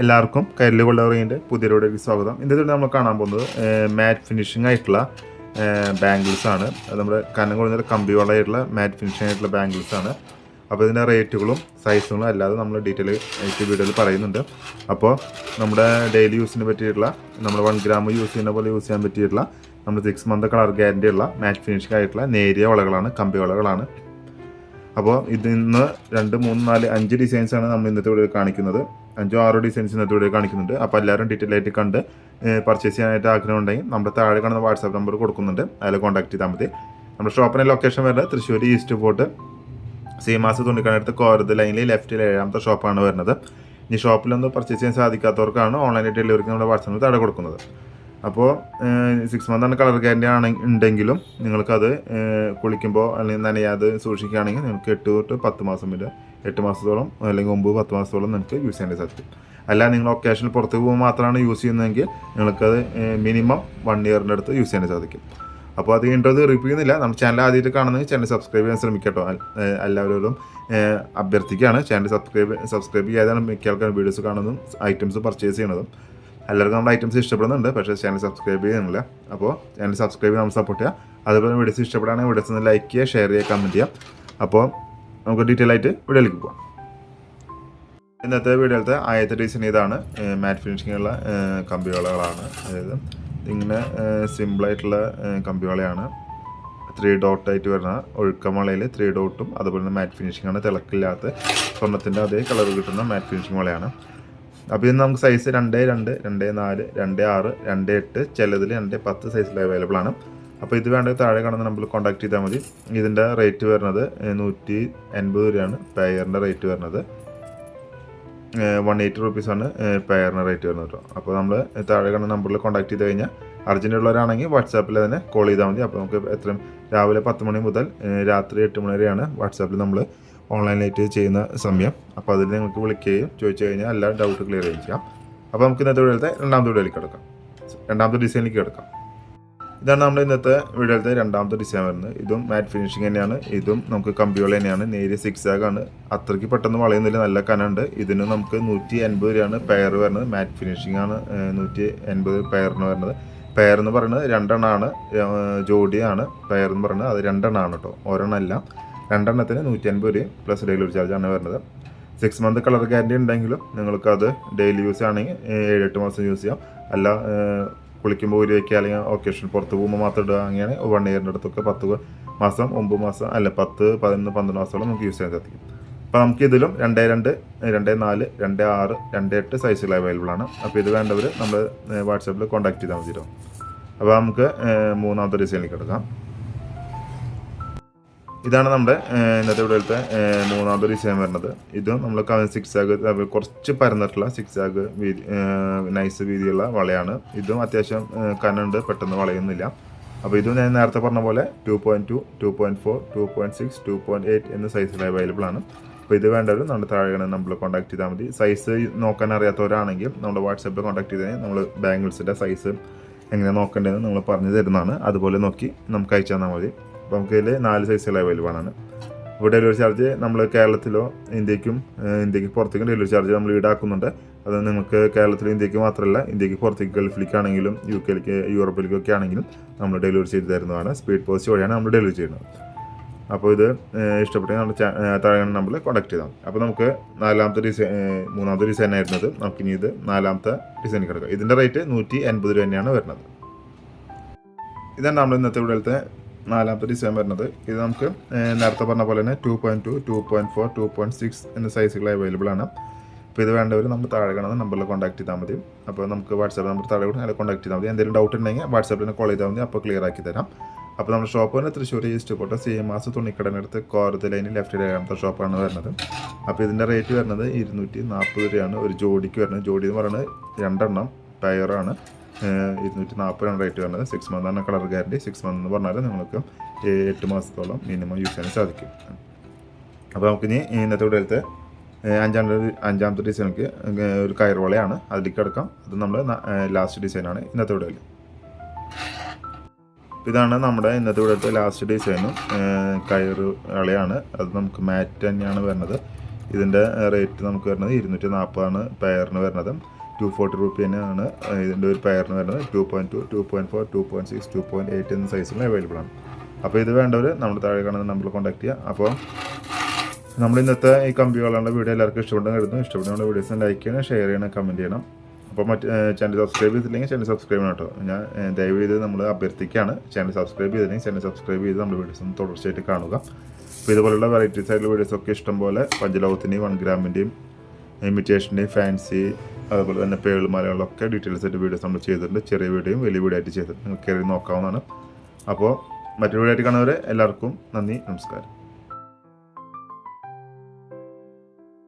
എല്ലാവർക്കും കരൽ പുതിയ പുതിയൊരു സ്വാഗതം. ഇന്നത്തെ നമ്മൾ കാണാൻ പോകുന്നത് മാറ്റ് ഫിനിഷിംഗ് ആയിട്ടുള്ള ബാംഗിൾസ് ആണ്. അത് നമ്മുടെ കനം കുറഞ്ഞ കമ്പി വളമായിട്ടുള്ള മാറ്റ് ഫിനിഷിംഗ് ആയിട്ടുള്ള ബാംഗിൾസ് ആണ്. അപ്പോൾ ഇതിന്റെ റേറ്റുകളും സൈസുകളും അല്ലാതെ നമ്മൾ ഡീറ്റെയിൽ ആയിട്ട് വീഡിയോയിൽ പറയുന്നുണ്ട്. അപ്പോൾ നമ്മുടെ ഡെയിലി യൂസിന് പറ്റിയിട്ടുള്ള നമ്മൾ വൺ ഗ്രാം യൂസ് ചെയ്യുന്ന പോലെ യൂസ് ചെയ്യാൻ പറ്റിയിട്ടുള്ള നമ്മൾ സിക്സ് മന്ത് കളർ ഗ്യാരണ്ടി ഉള്ള മാറ്റ് ഫിനിഷിംഗ് ആയിട്ടുള്ള നേരിയ വളകളാണ് കമ്പി വളകളാണ്. അപ്പോൾ ഇത് ഇന്ന് രണ്ട് മൂന്ന് നാല് അഞ്ച് ആണ് നമ്മൾ ഇന്നത്തെ വീഡിയോ കാണിക്കുന്നത്. അഞ്ചോ ആറോ ഡിസൈൻസ് ഇന്നത്തെ വീഡിയോ കാണിക്കുന്നുണ്ട്. അപ്പോൾ എല്ലാവരും ഡീറ്റെയിൽ ആയിട്ട് കണ്ട് പർച്ചേസ് ചെയ്യാനായിട്ട് ആഗ്രഹം ഉണ്ടെങ്കിൽ നമ്മുടെ താഴെ കാണുന്ന വാട്സാപ്പ് നമ്പർ കൊടുക്കുന്നുണ്ട്. അതിൽ കോൺടാക്ട് ചെയ്താൽ മതി. നമ്മുടെ ഷോപ്പിന്റെ ലൊക്കേഷൻ വരുന്നത് തൃശ്ശൂർ ഈസ്റ്റ് ഫോർട്ട് സീമാസ് തുണിക്കണടുത്ത് കോരത് ലൈനിൽ ലെഫ്റ്റിൽ ഏഴാമത്തെ ഷോപ്പാണ് വരുന്നത്. ഈ ഷോപ്പിലൊന്നും പർച്ചേസ് ചെയ്യാൻ സാധിക്കാത്തവർക്കാണ് ഓൺലൈൻ ഡെലിവറിക്ക് നമ്മുടെ വാട്സാപ്പിൽ താഴെ കൊടുക്കുന്നത്. അപ്പോൾ സിക്സ് മന്താണ് കളർ ഗ്യാരണ്ടി ആണ് ഉണ്ടെങ്കിലും നിങ്ങൾക്കത് കുളിക്കുമ്പോൾ അല്ലെങ്കിൽ നനയാതെ സൂക്ഷിക്കുകയാണെങ്കിൽ നിങ്ങൾക്ക് എട്ട് തൊട്ട് പത്ത് മാസം വരെ എട്ട് മാസത്തോളം അല്ലെങ്കിൽ ഒമ്പത് പത്ത് മാസത്തോളം നിങ്ങൾക്ക് യൂസ് ചെയ്യേണ്ടി സാധിക്കും. അല്ല നിങ്ങൾ ഒക്കേഷനിൽ പുറത്ത് പോകുമ്പോൾ മാത്രമാണ് യൂസ് ചെയ്യുന്നതെങ്കിൽ നിങ്ങൾക്കത് മിനിമം വൺ ഇയറിന്റെ അടുത്ത് യൂസ് ചെയ്യാൻ സാധിക്കും. അപ്പോൾ അത് ഇൻട്രോ റിപ്പീറ്റ് ചെയ്യുന്നില്ല. നമ്മുടെ ചാനൽ ആദ്യമായിട്ട് കാണുന്നെങ്കിൽ ചാനൽ സബ്സ്ക്രൈബ് ചെയ്യാൻ ശ്രമിക്കട്ടോ. എല്ലാവരോടും അഭ്യർത്ഥിക്കുകയാണ്. ചാനൽ സബ്സ്ക്രൈബ് സബ്സ്ക്രൈബ് ചെയ്യാതാണ് മിക്ക ആൾക്കാർ വീഡിയോസ് കാണുന്നതും ഐറ്റംസ് പർച്ചേസ് ചെയ്യണതും എല്ലാവർക്കും നമ്മുടെ ഐറ്റംസ് ഇഷ്ടപ്പെടുന്നുണ്ട് പക്ഷേ ചാനൽ സബ്സ്ക്രൈബ് ചെയ്യുന്നില്ല. അപ്പോൾ ചാനൽ സബ്സ്ക്രൈബ് ചെയ്യാൻ സപ്പോർട്ട് ചെയ്യുക. അതുപോലെ വീഡിയോസ് ഇഷ്ടപ്പെടുകയാണെങ്കിൽ വീഡിയോസ് ഒന്ന് ലൈക്ക് ചെയ്യുക ഷെയർ ചെയ്യുക കമന്റ് ചെയ്യുക. അപ്പോൾ നമുക്ക് ഡീറ്റെയിൽ ആയിട്ട് വീഡിയോയിലേക്ക് പോകാം ഇന്നത്തെ വീഡിയോയിലത്തെ ആദ്യത്തെ ഡിസൈൻ ഇതാണ്. മാറ്റ് ഫിനിഷിങ്ങുള്ള കമ്പിവളകളാണ്. അതായത് ഇങ്ങനെ സിമ്പിളായിട്ടുള്ള കമ്പിവളയാണ്. ത്രീ ഡോട്ടായിട്ട് വരുന്ന ഒഴുക്കമളയിൽ ത്രീ ഡോട്ടും അതുപോലെ തന്നെ മാറ്റ് ഫിനിഷിങ്ങാണ് തിളക്കില്ലാത്ത സ്വർണത്തിന്റെ അതേ കളർ കിട്ടുന്ന മാറ്റ് ഫിനിഷിംഗ് വളയാണ്. അപ്പോൾ ഇത് നമുക്ക് സൈസ് രണ്ട് രണ്ട് രണ്ട് നാല് രണ്ട് ആറ് രണ്ട് എട്ട് ചിലതിൽ രണ്ട് പത്ത് സൈസിൽ അവൈലബിൾ ആണ്. അപ്പോൾ ഇത് വേണ്ടത് താഴെ കാണുന്ന നമ്പറിൽ കോൺടാക്ട് ചെയ്താൽ മതി. ഇതിന്റെ റേറ്റ് വരുന്നത് നൂറ്റി എൺപത് രൂപയാണ് പെയറിന്റെ റേറ്റ് വരുന്നത്. വൺ എയ്റ്റി റുപ്പീസാണ് പെയറിന് റേറ്റ് വരുന്നത് കേട്ടോ അപ്പോൾ നമ്മൾ താഴെ കാണുന്ന നമ്പറിൽ കോൺടാക്ട് ചെയ്ത് കഴിഞ്ഞാൽ അർജന്റ് ഉള്ളവരാണെങ്കിൽ വാട്സാപ്പിൽ തന്നെ കോൾ ചെയ്താൽ മതി. അപ്പോൾ നമുക്ക് എത്രയും രാവിലെ പത്ത് മണി മുതൽ രാത്രി എട്ട് മണി വരെയാണ് വാട്സാപ്പിൽ നമ്മൾ ഓൺലൈനായിട്ട് ചെയ്യുന്ന സമയം. അപ്പോൾ അതിൽ നിങ്ങൾക്ക് വിളിക്കുകയും ചോദിച്ചു കഴിഞ്ഞാൽ എല്ലാ ഡൗട്ട് ക്ലിയർ ചെയ്യാം. അപ്പോൾ നമുക്ക് ഇന്നത്തെ വീഡിയോയിലത്തെ രണ്ടാമത്തെ വീഡിയോയിലേക്ക് കിടക്കാം. രണ്ടാമത്തെ ഡിസൈനിലേക്ക് കിടക്കാം. ഇതാണ് നമ്മുടെ ഇന്നത്തെ വീഡിയോയിലത്തെ രണ്ടാമത്തെ ഡിസൈൻ വരുന്നത്. ഇതും മാറ്റ് ഫിനിഷിംഗ് തന്നെയാണ്. ഇതും നമുക്ക് കമ്പികൾ തന്നെയാണ്. നേരിയ സിക്സ് ആഗാണ് അത്രയ്ക്ക് പെട്ടെന്ന് വളയുന്നില്ല. നല്ല കനുണ്ട് ഇതിന് നമുക്ക് നൂറ്റി എൺപത് രൂപയാണ് പെയർ വരുന്നത്. മാറ്റ് ഫിനിഷിംഗ് ആണ് നൂറ്റി എൺപത് പെയറിന് വരുന്നത്. പെയർ എന്ന് പറയുന്നത് രണ്ടെണ്ണമാണ് ജോഡിയാണ് പെയർ എന്ന് പറയുന്നത്. അത് രണ്ടെണ്ണമാണ് കേട്ടോ. ഒരെണ്ണം അല്ല രണ്ടെണ്ണത്തിന് നൂറ്റി അൻപത് രൂപയും പ്ലസ് ഡെലിവറി ചാർജാണ് വരുന്നത്. സിക്സ് മന്ത് കളർ ഗ്യാരണ്ടി ഉണ്ടെങ്കിലും നിങ്ങൾക്ക് അത് ഡെയിലി യൂസ് ആണെങ്കിൽ ഏഴ് എട്ട് മാസം യൂസ് ചെയ്യാം. അല്ല കുളിക്കുമ്പോൾ ഒരു വയ്ക്കുക അല്ലെങ്കിൽ ഒക്കേഷൻ പുറത്ത് പോകുമ്പോൾ മാത്രം ഇടുക അങ്ങനെ വൺ ഇയറിന്റെ അടുത്തൊക്കെ പത്ത് മാസം ഒമ്പത് മാസം അല്ല പത്ത് പതിനൊന്ന് പന്ത്രണ്ട് മാസത്തോളം നമുക്ക് യൂസ് ചെയ്യാൻ സാധിക്കും. അപ്പോൾ നമുക്ക് ഇതിലും രണ്ട് രണ്ട് രണ്ട് നാല് രണ്ട് ആറ് രണ്ട് എട്ട് സൈസുകൾ അവൈലബിൾ ആണ്. അപ്പോൾ ഇത് വേണ്ടവർ നമ്മൾ വാട്സാപ്പിൽ കോൺടാക്ട് ചെയ്താൽ മതി അപ്പോൾ നമുക്ക് മൂന്നാമത്തെ ഡിസൈനിലേക്ക് എടുക്കാം. ഇതാണ് നമ്മുടെ ഇന്നത്തെ ഇവിടുത്തെ മൂന്നാമത്തെ ഡിസൈൻ വരുന്നത്. ഇതും നമ്മൾ സിക്സ് ആഗ് കുറച്ച് പരന്നിട്ടുള്ള സിക്സ് ആഗ് വീതി നൈസ് വീതിയുള്ള വളയാണ്. ഇതും അത്യാവശ്യം കനുണ്ട് പെട്ടെന്ന് വളയുന്നില്ല. അപ്പോൾ ഇതും ഞാൻ നേരത്തെ പറഞ്ഞ പോലെ two point two two point four two point six two point eight എന്ന സൈസിൽ അവൈലബിൾ ആണ്. അപ്പോൾ ഇത് വേണ്ടവർ നമ്മുടെ താഴെ നമ്മൾ കോൺടാക്ട് ചെയ്താൽ മതി. സൈസ് നോക്കാൻ അറിയാത്തവരാണെങ്കിൽ നമ്മുടെ വാട്സാപ്പിൽ കോൺടാക്ട് ചെയ്താൽ നമ്മൾ ബാംഗിൾസിന്റെ സൈസ് എങ്ങനെ നോക്കേണ്ടതെന്ന് നമ്മൾ പറഞ്ഞു തരുന്നതാണ്. അതുപോലെ നോക്കി നമുക്ക് അയച്ചു തന്നാൽ മതി. അപ്പോൾ നമുക്ക് ഇതിൽ നാല് സൈസുകൾ അവൈലബിൾ ആണ് അപ്പോൾ ഡെലിവറി ചാർജ് നമ്മൾ കേരളത്തിലോ ഇന്ത്യക്കും ഇന്ത്യയ്ക്ക് പുറത്തേക്കും ഡെലിവറി ചാർജ് നമ്മൾ ഈടാക്കുന്നുണ്ട്. അത് നിങ്ങൾക്ക് കേരളത്തിലും ഇന്ത്യയ്ക്ക് മാത്രമല്ല ഇന്ത്യയ്ക്ക് പുറത്തേക്ക് ഗൾഫിലേക്കാണെങ്കിലും യു കെയിലേക്ക് യൂറോപ്പിലേക്കൊക്കെ ആണെങ്കിലും നമ്മൾ ഡെലിവറി ചെയ്ത് തരുന്നതാണ്. സ്പീഡ് പോസ്റ്റ് വഴിയാണ് നമ്മൾ ഡെലിവറി ചെയ്യുന്നത്. അപ്പോൾ ഇത് ഇഷ്ടപ്പെട്ടെങ്കിൽ നമ്മുടെ താഴെ നമ്പറിൽ കോൺടാക്ട് ചെയ്താൽ അപ്പോൾ നമുക്ക് നാലാമത്തെ ഡിസൈൻ മൂന്നാമത്തെ ഡിസൈൻ ആയിരുന്നത് നമുക്കിനി ഇത് നാലാമത്തെ ഡിസൈൻ കിടക്കാം. ഇതിന്റെ റേറ്റ് നൂറ്റി എൺപത് രൂപ തന്നെയാണ് വരുന്നത്. ഇതാണ് നമ്മൾ ഇന്നത്തെ വീഡിയോയിലത്തെ നാലാമത്തെ ഡിസൈൻ വരുന്നത്. ഇത് നമുക്ക് നേരത്തെ പറഞ്ഞ പോലെ തന്നെ two point two two point four two point six എന്ന സൈസുകൾ അവൈലബിൾ ആണ്. അപ്പോൾ ഇത് വേണ്ടവർ നമ്മൾ താഴെ കാണുന്ന നമ്പറിൽ കോൺടാക്ട് ചെയ്താൽ മതി. അപ്പോൾ നമുക്ക് വാട്സാപ്പ് നമ്പർ താഴെ കൂടെ അതിൽ കോൺടാക്ട് ചെയ്താൽ മതി. എന്തെങ്കിലും ഡൗട്ട് ഉണ്ടെങ്കിൽ വാട്സാപ്പിൽ കോൾ ചെയ്താൽ മതി. അപ്പോൾ ക്ലിയർ ആക്കി തരാം. അപ്പോൾ നമ്മുടെ ഷോപ്പ് തന്നെ തൃശ്ശൂർ ഈസ്റ്റ് കോട്ട സി എം ആസ് തുണിക്കടനടുത്ത് കോരത്ത് ലൈനിൽ ലെഫ്റ്റ് ഏഴാമത്തെ ഷോപ്പാണ് വരുന്നത്. അപ്പോൾ ഇതിന്റെ റേറ്റ് വരുന്നത് ഇരുന്നൂറ്റി നാൽപ്പത് രൂപയാണ്. ഒരു ജോഡിക്ക് വരുന്നത്. ജോഡി എന്ന് പറയുന്നത് രണ്ടെണ്ണം ടയറാണ് ഇരുന്നൂറ്റി നാൽപ്പതാണ് റേറ്റ് വരുന്നത് six month colour guarantee six month എന്ന് പറഞ്ഞാൽ നിങ്ങൾക്ക് എട്ട് മാസത്തോളം മിനിമം യൂസ് ചെയ്യാൻ സാധിക്കും. അപ്പോൾ നമുക്ക് ഇനി ഇന്നത്തെ വീഡിയോയിലത്തെ അഞ്ചാമത്തെ അഞ്ചാമത്തെ ഡിസൈനിലേക്ക് ഒരു കയർ വളയാണ് അതിലേക്ക് കിടക്കാം. അത് നമ്മൾ ലാസ്റ്റ് ഡിസൈനാണ് ഇന്നത്തെ വീഡിയോയിൽ ഇതാണ് നമ്മുടെ ഇന്നത്തെ ഇവിടുത്തെ ലാസ്റ്റ് ഡിസൈനും കയറ് വളയാണ് അത് നമുക്ക് മാറ്റ് തന്നെയാണ് വരുന്നത്. ഇതിന്റെ റേറ്റ് നമുക്ക് വരുന്നത് ഇരുന്നൂറ്റി നാൽപ്പതാണ് പെയറിന് വരുന്നത്. ടു ഫോർട്ടി റുപ്പി തന്നെയാണ് ഇതിന്റെ ഒരു പെയറിന് വരുന്നത്. Two point two two point four two point six two point eight എന്ന സൈസിൽ അവൈലബിൾ ആണ്. അപ്പോൾ ഇത് വേണ്ടവർ നമ്മൾ താഴെ കാണുന്ന നമ്പർ കോൺടാക്ട് ചെയ്യുക അപ്പോൾ നമ്മൾ ഇന്നത്തെ ഈ കമ്പി വളങ്ങളുടെ വീഡിയോ എല്ലാവർക്കും ഇഷ്ടപ്പെട്ടെന്ന് കരുതുന്നു. ഇഷ്ടപ്പെടുന്ന വീഡിയോസ് ലൈക്ക് ചെയ്യണം ഷെയർ ചെയ്യണം കമന്റ് ചെയ്യണം. അപ്പോൾ മറ്റ് ചാനൽ സബ്സ്ക്രൈബ് ചെയ്തില്ലെങ്കിൽ ചാനൽ സബ്സ്ക്രൈബ് ചെയ്യണം കേട്ടോ. ഞാൻ ദയവ് ചെയ്ത് നമ്മൾ അഭ്യർത്ഥിക്കുകയാണ് ചാനൽ സബ്സ്ക്രൈബ് ചെയ്തില്ലെങ്കിൽ ചാനൽ സബ്സ്ക്രൈബ് ചെയ്ത് നമ്മുടെ വീഡിയോസ് ഒന്ന് തുടർച്ചയായിട്ട് കാണുക. അപ്പോൾ ഇതുപോലുള്ള വെറൈറ്റീസ് ആയിട്ടുള്ള വീഡിയോസൊക്കെ ഇഷ്ടം പോലെ പഞ്ചലോകത്തിന്റെയും വൺ ഗ്രാമിന്റെയും ഇമിറ്റേഷന്റെയും ഫാൻസി അതുപോലെ തന്നെ പേളുമാലകളൊക്കെ ഡീറ്റെയിൽസ് ആയിട്ട് വീഡിയോസ് നമ്മൾ ചെയ്തിട്ടുണ്ട്. ചെറിയ വീഡിയോയും വലിയ വീഡിയോ ആയിട്ട് ചെയ്തിട്ടുണ്ട്. നിങ്ങൾക്ക് കയറി നോക്കാവുന്നതാണ്. അപ്പോൾ മറ്റൊരു വീഡിയോ ആയിട്ട് കാണുന്നവരെ എല്ലാവർക്കും നന്ദി നമസ്കാരം.